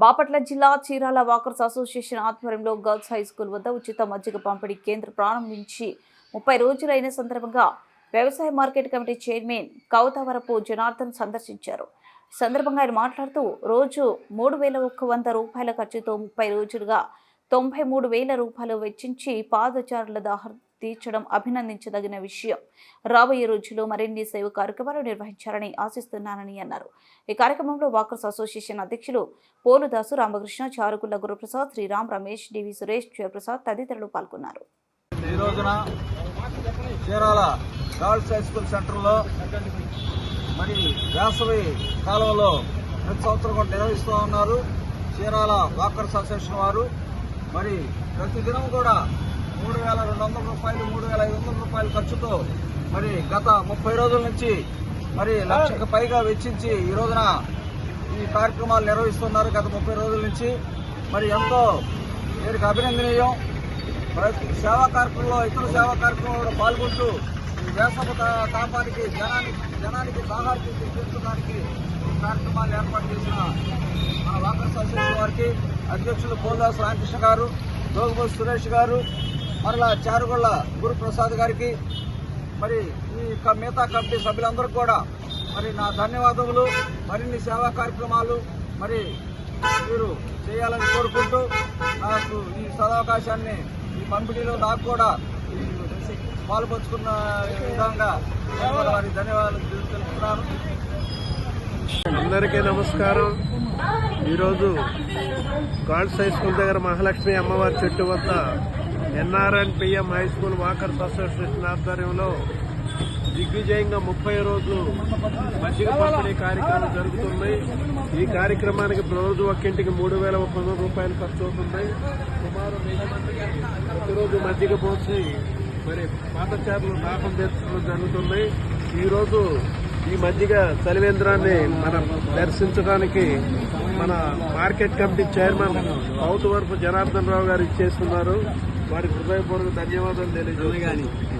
బాపట్ల జిల్లా Chirala walkers association ఆధ్వర్యంలో girls high school వద్ద ఉచిత మజ్జిగ పంపిణీ కేంద్ర ప్రారంభించి ముప్పై రోజులైన సందర్భంగా వ్యవసాయ market committee chairman Kauthavarapu Janardhan సందర్శించారు. ఈ సందర్భంగా ఆయన మాట్లాడుతూ రోజు మూడు వేల ఒక్క వంద రూపాయల ఖర్చుతో ముప్పై రోజులుగా తొంభై మూడు వేల రూపాయలు వెచ్చించి పాదచారుల దాహ తీర్చడం అభినందించదగిన విషయం. రాబోయే రోజుల్లో మరిన్ని సేవ కార్యక్రమాలు నిర్వహించాలని ఆశిస్తున్నానని అన్నారు. ఈ కార్యక్రమంలో వాకర్స్ అసోసియేషన్ అధ్యక్షులు పోలుదాసు రామకృష్ణ చారుకుల గురుప్రసాద్ శ్రీరామ్ రమేష్ డివి సురేష్ జయప్రసాద్ తదితరులు పాల్గొన్నారు. ఈ రోజున చీరాల గర్ల్స్ హై స్కూల్ సెంటర్లో మరి వేసవి కాలంలో ప్రతి సంవత్సరం కూడా నిర్వహిస్తూ ఉన్నారు. చీరాల వాకర్స్ అసోసియేషన్ వారు. మరి ప్రతిదినం కూడా మూడు వేల రెండు వందల రూపాయలు మూడు వేల ఐదు వందల రూపాయల ఖర్చుతో మరి గత ముప్పై రోజుల నుంచి మరి లక్షకు పైగా వెచ్చించి ఈ రోజున ఈ కార్యక్రమాలు నిర్వహిస్తున్నారు గత ముప్పై రోజుల నుంచి. మరి ఎంతో వీరికి అభినందనీయం. ప్రతి సేవా కార్యక్రమంలో ఇతర సేవా కార్యక్రమంలో పాల్గొంటూ ఈ వేసవ తా- తాపానికి జనానికి జనానికి దాహానికి తీర్చడానికి ఈ కార్యక్రమాలు ఏర్పాటు చేసిన మన వాకర్స్ అసోసియేషన్ వారికి అధ్యక్షులు పోల్దాస్ రామకృష్ణ గారు జోగబోస్ సురేష్ గారు మరలా చారుగొల్ల గురుప్రసాద్ గారికి మరి ఈ మిగతా కమిటీ సభ్యులందరికీ కూడా మరి నా ధన్యవాదములు మరిన్ని సేవా కార్యక్రమాలు మరి మీరు చేయాలని కోరుకుంటూ నాకు ఈ సదావకాశాన్ని ఈ పంపిణీలో నాకు కూడా పాల్పంచుకున్న విధంగా వారికి ధన్యవాదాలు తెలుపుతున్నాను. అందరికీ నమస్కారం. ఈరోజు గాడ్స్ హై స్కూల్ దగ్గర మహాలక్ష్మి అమ్మవారి చెట్టు వద్ద NRN PM high school walkers association ఆధ్వర్యంలో దిగ్విజయంగా ముప్పై రోజు మజ్జిగ పంపిణీ కార్యక్రమం జరుగుతుంది. ఈ కార్యక్రమానికి రోజు ఒక్కింటికి మూడు వేల ఒక వందల రూపాయలు ఖర్చు అవుతుంది. సుమారు వెయ్యి మందికి ప్రతిరోజు మజ్జిగ పోసి మరి పాదచారులు దాహం తీర్చడం జరుగుతుంది. ఈరోజు ఈ మధ్యగ చలివేంద్రాన్ని మనం దర్శించడానికి మన market committee chairman Kowthuvarapu Janardhan Rao garu ఇచ్చేస్తున్నారు వారికి హృదయపూర్వక ధన్యవాదాలు తెలియజేస్తున్నాను.